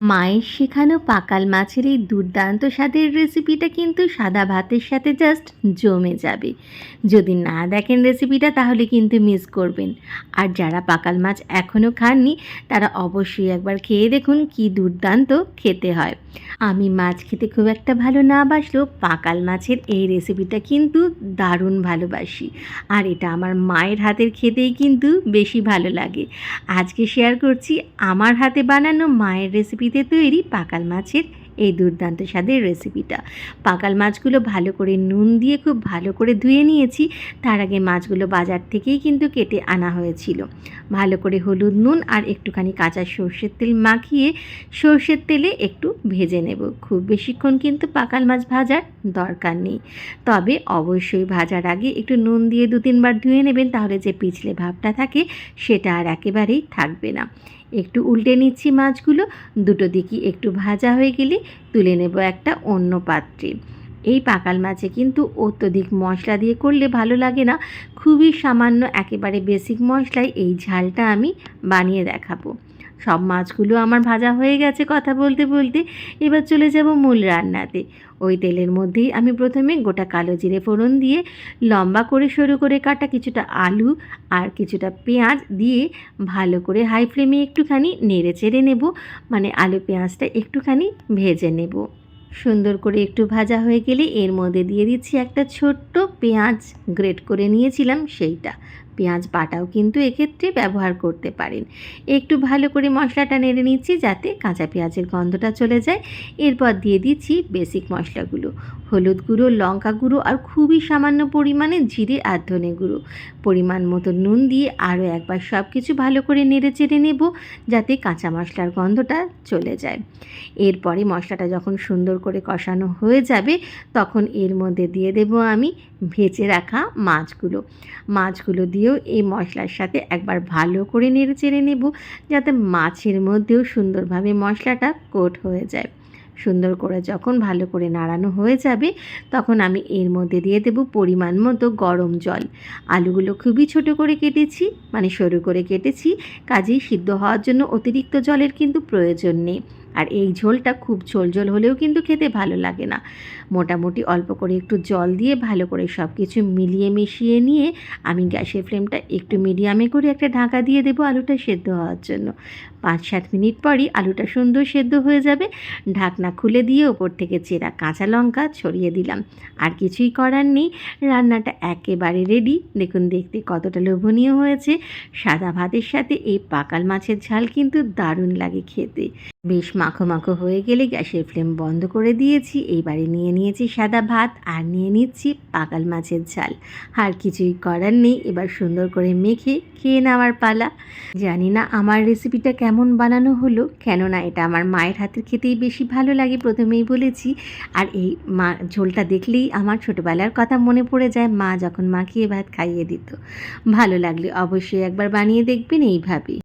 মায়ের শেখানো পাকাল মাছের এই দুর্দান্ত স্বাদের রেসিপিটা কিন্তু সাদা ভাতের সাথে জাস্ট জমে যাবে। যদি না দেখেন রেসিপিটা, তাহলে কিন্তু মিস করবেন। আর যারা পাকাল মাছ এখনও খাননি, তারা অবশ্যই একবার খেয়ে দেখুন কি দুর্দান্ত খেতে হয়। আমি মাছ খেতে খুব একটা ভালো না বাসলেও পাকাল মাছের এই রেসিপিটা কিন্তু দারুণ ভালোবাসি। আর এটা আমার মায়ের হাতের খেতেই কিন্তু বেশি ভালো লাগে। আজকে শেয়ার করছি আমার হাতে বানানো মায়ের রেসিপিতে তৈরি পাকাল মাছের এই দুর্দান্ত স্বাদের রেসিপিটা। পাকাল মাছগুলো ভালো করে নুন দিয়ে খুব ভালো করে ধুয়ে নিয়েছি। তার আগে মাছগুলো বাজার থেকেই কিন্তু কেটে আনা হয়েছিল। ভালো করে হলুদ নুন আর একটুখানি কাঁচা সর্ষের তেল মাখিয়ে সর্ষের তেলে একটু ভেজে নেব। খুব বেশিক্ষণ কিন্তু পাকাল মাছ ভাজার দরকার নেই। তবে অবশ্যই ভাজার আগে একটু নুন দিয়ে দু তিনবার ধুয়ে নেবেন, তাহলে যে পিছলে ভাবটা থাকে সেটা আর একেবারেই থাকবে না। একটু উল্টে নিচ্ছি মাছগুলো, দুটো দিকই একটু ভাজা হয়ে গেলে তুলে নেব একটা অন্য পাত্রে। এই পাকাল মাছে কিন্তু অত্যধিক মশলা দিয়ে করলে ভালো লাগে না। খুবই সামান্য, একেবারে বেসিক মশলায় এই ঝালটা আমি বানিয়ে দেখাবো। সব মাছগুলো আমার ভাজা হয়ে গেছে কথা বলতে বলতে। এবার চলে যাব মূল রান্নাতে। ওই তেলের মধ্যেই আমি প্রথমে গোটা কালো জিরে ফোড়ন দিয়ে লম্বা করে সরু করে কাটা কিছুটা আলু আর কিছুটা পেঁয়াজ দিয়ে ভালো করে হাই ফ্লেমে একটুখানি নেড়ে চেড়ে নেব। মানে আলু পেঁয়াজটা একটুখানি ভেজে নেব। সুন্দর করে একটু ভাজা হয়ে গেলে এর মধ্যে দিয়ে দিচ্ছি একটা ছোট্ট পেঁয়াজ। গ্রেট করে নিয়েছিলাম সেইটা। পেঁয়াজ বাটাও কিন্তু এক্ষেত্রে ব্যবহার করতে পারেন। একটু ভালো করে মশলাটা নেড়ে নিচ্ছি যাতে কাঁচা পেঁয়াজের গন্ধটা চলে যায়। এরপর দিয়ে দিচ্ছি বেসিক মশলাগুলো। হলুদ গুঁড়ো, লঙ্কা গুঁড়ো আর খুবই সামান্য পরিমাণে জিরে আর ধনে গুঁড়ো। পরিমাণ মতো নুন দিয়ে আরও একবার সব কিছু ভালো করে নেড়ে চেড়ে নেব যাতে কাঁচা মশলার গন্ধটা চলে যায়। এরপরে মশলাটা যখন সুন্দর করে কষানো হয়ে যাবে, তখন এর মধ্যে দিয়ে দেব আমি ভেজে রাখা মাছগুলো। মাছগুলো দিয়েও এই মশলার সাথে একবার ভালো করে নেড়ে চেড়ে নেব, যাতে মাছের মধ্যেও সুন্দরভাবে মশলাটা কোট হয়ে যায়। সুন্দর করে যখন ভালো করে নাড়ানো হয়ে যাবে, তখন আমি এর মধ্যে দিয়ে দেব পরিমাণ মতো গরম জল। আলুগুলো খুবই ছোট করে কেটেছি মানে সরু করে কেটেছি, কাজেই সিদ্ধ হওয়ার জন্য অতিরিক্ত জলের কিন্তু প্রয়োজন নেই। আর এই ঝোলটা খুব ঝোল ঝোল হলেও কিন্তু খেতে ভালো লাগে না। মোটামুটি অল্প করে একটু জল দিয়ে ভালো করে সব কিছু মিলিয়ে মিশিয়ে নিয়ে আমি গ্যাসের ফ্লেমটা একটু মিডিয়ামে করে একটা ঢাকা দিয়ে দেবো আলুটা সেদ্ধ হওয়ার জন্য। পাঁচ সাত মিনিট পরই আলুটা সুন্দর সেদ্ধ হয়ে যাবে। ঢাকনা খুলে দিয়ে ওপর থেকে চেরা কাঁচা লঙ্কা ছড়িয়ে দিলাম। আর কিছুই করার নেই। রান্নাটা একেবারে রেডি দেখুন, দেখতে কতটা লোভনীয় হয়েছে। সাদা ভাতের সাথে এই পাকাল মাছের ঝাল কিন্তু দারুণ লাগে খেতে। বেশ মাখো মাখো হয়ে গেলে গ্যাসের ফ্লেম বন্ধ করে দিয়েছি। এইবারে নিয়ে নিয়েছি সাদা ভাত আর নিয়ে নিচ্ছি পাকাল মাছের ঝাল। আর কিছুই করার নেই। এবার সুন্দর করে মেখে খেয়ে নেওয়ার পালা। জানি না আমার রেসিপিটা কেমন বানানো হলো, কেননা এটা আমার মায়ের হাতের খেতেই বেশি ভালো লাগে প্রথমেই বলেছি। আর এই মা, ঝোলটা দেখলেই আমার ছোটোবেলার কথা মনে পড়ে যায়, মা যখন মাখিয়ে ভাত খাইয়ে দিত। ভালো লাগলে অবশ্যই একবার বানিয়ে দেখবেন এইভাবে